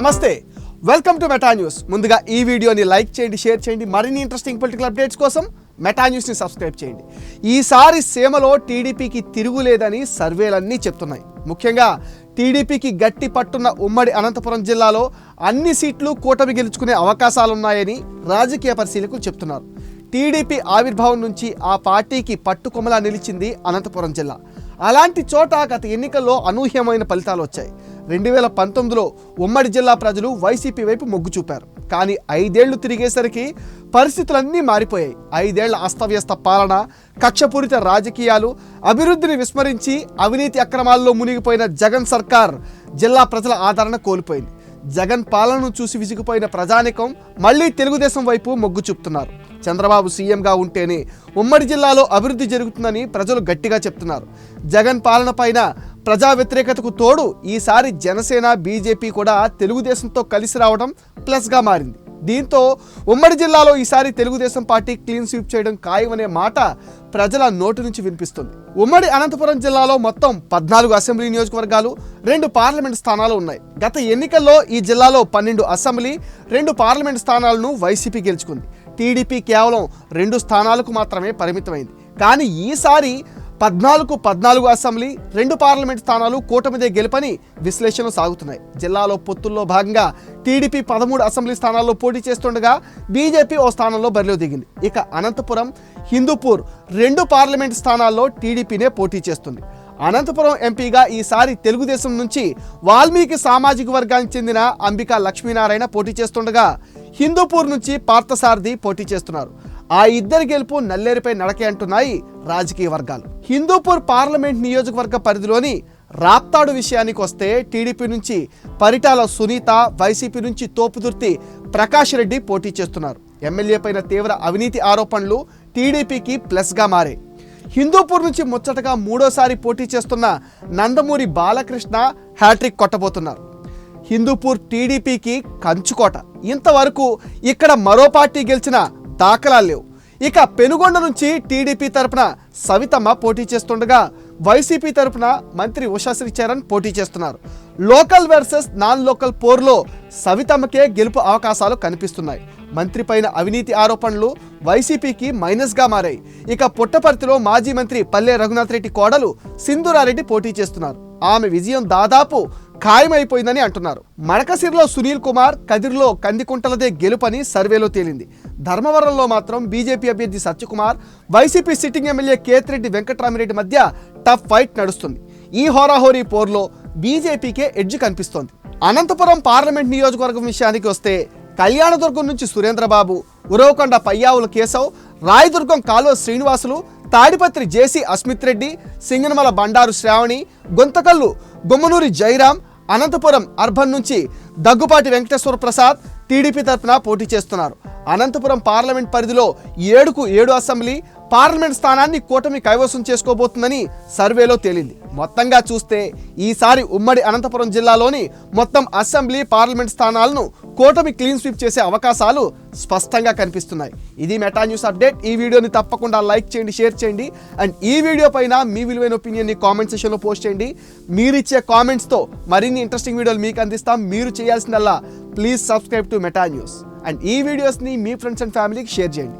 నమస్తే. Welcome to Meta news ముందుగా ఈ వీడియోని లైక్ చేయండి షేర్ చేయండి. మరిన్ని ఇంట్రెస్టింగ్ పొలిటికల్ అప్డేట్స్ కోసం మెటా న్యూస్ని సబ్స్క్రైబ్ చేయండి. ఈసారి సీమలో టీడీపీకి తిరుగులేదని సర్వేలన్నీ చెప్తున్నాయి. ముఖ్యంగా టీడీపీకి గట్టి పట్టున్న ఉమ్మడి అనంతపురం జిల్లాలో అన్ని సీట్లు కూటమి గెలుచుకునే అవకాశాలున్నాయని రాజకీయ పరిశీలకులు చెప్తున్నారు. టీడీపీ ఆవిర్భావం నుంచి ఆ పార్టీకి పట్టుకొమలా నిలిచింది అనంతపురం జిల్లా. అలాంటి చోట గత ఎన్నికల్లో అనూహ్యమైన ఫలితాలు వచ్చాయి. రెండు వేల పంతొమ్మిదిలో ఉమ్మడి జిల్లా ప్రజలు వైసీపీ వైపు మొగ్గు చూపారు. కానీ ఐదేళ్ళు తిరిగేసరికి పరిస్థితులన్నీ మారిపోయాయి. ఐదేళ్ళ అస్తవ్యస్త పాలన కక్షపూరిత రాజకీయాలు అభివృద్ధిని విస్మరించి అవినీతి అక్రమాల్లో మునిగిపోయిన జగన్ సర్కార్ జిల్లా ప్రజల ఆదరణ కోల్పోయింది. జగన్ పాలనను చూసి విసిగిపోయిన ప్రజానికం మళ్ళీ తెలుగుదేశం వైపు మొగ్గు చూపుతున్నారు. చంద్రబాబు సీఎంగా ఉంటేనే ఉమ్మడి జిల్లాలో అభివృద్ధి జరుగుతుందని ప్రజలు గట్టిగా చెప్తున్నారు. జగన్ పాలన పైన ప్రజా వ్యతిరేకతకు తోడు ఈసారి జనసేన బీజేపీ కూడా తెలుగుదేశంతో కలిసి రావడం ప్లస్గా మారింది. దీంతో ఉమ్మడి జిల్లాలో ఈసారి తెలుగుదేశం పార్టీ క్లీన్ స్వీప్ చేయడం ఖాయమనే మాట ప్రజల నోటి నుంచి వినిపిస్తుంది. ఉమ్మడి అనంతపురం జిల్లాలో మొత్తం పద్నాలుగు అసెంబ్లీ నియోజకవర్గాలు రెండు పార్లమెంట్ స్థానాలు ఉన్నాయి. గత ఎన్నికల్లో ఈ జిల్లాలో పన్నెండు అసెంబ్లీ రెండు పార్లమెంట్ స్థానాలను వైసీపీ గెలుచుకుంది. టీడీపీ కేవలం రెండు స్థానాలకు మాత్రమే పరిమితమైంది. కానీ ఈసారి పద్నాలుగు పద్నాలుగు అసెంబ్లీ రెండు పార్లమెంట్ స్థానాలు కూటమిదే గెలుపని విశ్లేషణలు సాగుతున్నాయి. జిల్లాలో పొత్తుల్లో భాగంగా టీడీపీ పదమూడు అసెంబ్లీ స్థానాల్లో పోటీ చేస్తుండగా బీజేపీ ఓ స్థానంలో బరిలో దిగింది. ఇక అనంతపురం హిందూపూర్ రెండు పార్లమెంట్ స్థానాల్లో టీడీపీనే పోటీ చేస్తుంది. అనంతపురం ఎంపీగా ఈసారి తెలుగుదేశం నుంచి వాల్మీకి సామాజిక వర్గానికి చెందిన అంబికా లక్ష్మీనారాయణ పోటీ చేస్తుండగా హిందూపూర్ నుంచి పార్థసారథి పోటీ చేస్తున్నారు. ఆ ఇద్దరి గెలుపు నల్లేరుపై నడకే అంటున్నాయి రాజకీయ వర్గాలు. హిందూపూర్ పార్లమెంట్ నియోజకవర్గ పరిధిలోని రాప్తాడు విషయానికి వస్తే టీడీపీ నుంచి పరిటాల సునీత వైసీపీ నుంచి తోపుదుర్తి ప్రకాష్ రెడ్డి పోటీ చేస్తున్నారు. ఎమ్మెల్యే పైన తీవ్ర అవినీతి ఆరోపణలు టీడీపీకి ప్లస్గా మారాయి. హిందూపూర్ నుంచి ముచ్చటగా మూడోసారి పోటీ చేస్తున్న నందమూరి బాలకృష్ణ హ్యాట్రిక్ కొట్టబోతున్నారు. హిందూపూర్ టీడీపీకి కంచుకోట. ఇంతవరకు ఇక్కడ మరో పార్టీ గెలిచిన దాఖలాలు లేవు. ఇక పెనుగొండ నుంచి టీడీపీ తరపున సవితమ్మ పోటీ చేస్తుండగా వైసీపీ తరపున మంత్రి ఉషాశ్రీ చరణ్ పోటీ చేస్తున్నారు. లోకల్ వర్సెస్ నాన్ లోకల్ పోర్లో సవితమ్మకే గెలుపు అవకాశాలు కనిపిస్తున్నాయి. మంత్రి పైన అవినీతి ఆరోపణలు వైసీపీకి మైనస్గా మారాయి. ఇక పుట్టపర్తిలో మాజీ మంత్రి పల్లె రఘునాథ్ రెడ్డి కోడలు సింధురారెడ్డి పోటీ చేస్తున్నారు. ఆమె విజయం దాదాపు ఖాయమైపోయిందని అంటున్నారు. మడకసిరిలో సునీల్ కుమార్ కదిర్లో కందికుంటలదే గెలుపని సర్వేలో తేలింది. ధర్మవరంలో మాత్రం బీజేపీ అభ్యర్థి Satyakumar YCP sitting MLA Ketireddy Venkatramireddy మధ్య టఫ్ ఫైట్ నడుస్తుంది. ఈ హోరాహోరీ పోర్లో బీజేపీకే ఎడ్జ్ కనిపిస్తోంది. అనంతపురం పార్లమెంట్ నియోజకవర్గం విషయానికి వస్తే కళ్యాణదుర్గం నుంచి సురేంద్రబాబు ఉరవకొండ పయ్యావుల కేశవ్ రాయదుర్గం కాలువ శ్రీనివాసులు తాడిపత్రి జేసీ అస్మిత్ రెడ్డి సింగనమల బండారు శ్రావణి గొంతకల్లు గుమ్మనూరి జైరాం అనంతపురం అర్బన్ నుంచి దగ్గుపాటి వెంకటేశ్వర ప్రసాద్ టీడీపీ తరఫున పోటీ చేస్తున్నారు. అనంతపురం పార్లమెంట్ పరిధిలో ఏడుకు ఏడు అసెంబ్లీ పార్లమెంట్ స్థానాన్ని కూటమి కైవసం చేసుకోబోతుందని సర్వేలో తేలింది. మొత్తంగా చూస్తే ఈసారి ఉమ్మడి అనంతపురం జిల్లాలోని మొత్తం అసెంబ్లీ పార్లమెంట్ స్థానాలను కూటమి క్లీన్ స్వీప్ చేసే అవకాశాలు స్పష్టంగా కనిపిస్తున్నాయి. ఇది మెటా న్యూస్ అప్డేట్. ఈ వీడియోని తప్పకుండా లైక్ చేయండి షేర్ చేయండి. అండ్ ఈ వీడియో పైన మీ విలువైన ఒపీనియన్ని కామెంట్ సెషన్లో పోస్ట్ చేయండి. మీరిచ్చే కామెంట్స్తో మరిన్ని ఇంట్రెస్టింగ్ వీడియోలు మీకు అందిస్తాం. మీరు చేయాల్సిందల్లా please subscribe to Meta news. And ఈ వీడియోస్ని మీ ఫ్రెండ్స్ అండ్ ఫ్యామిలీకి షేర్ చేయండి.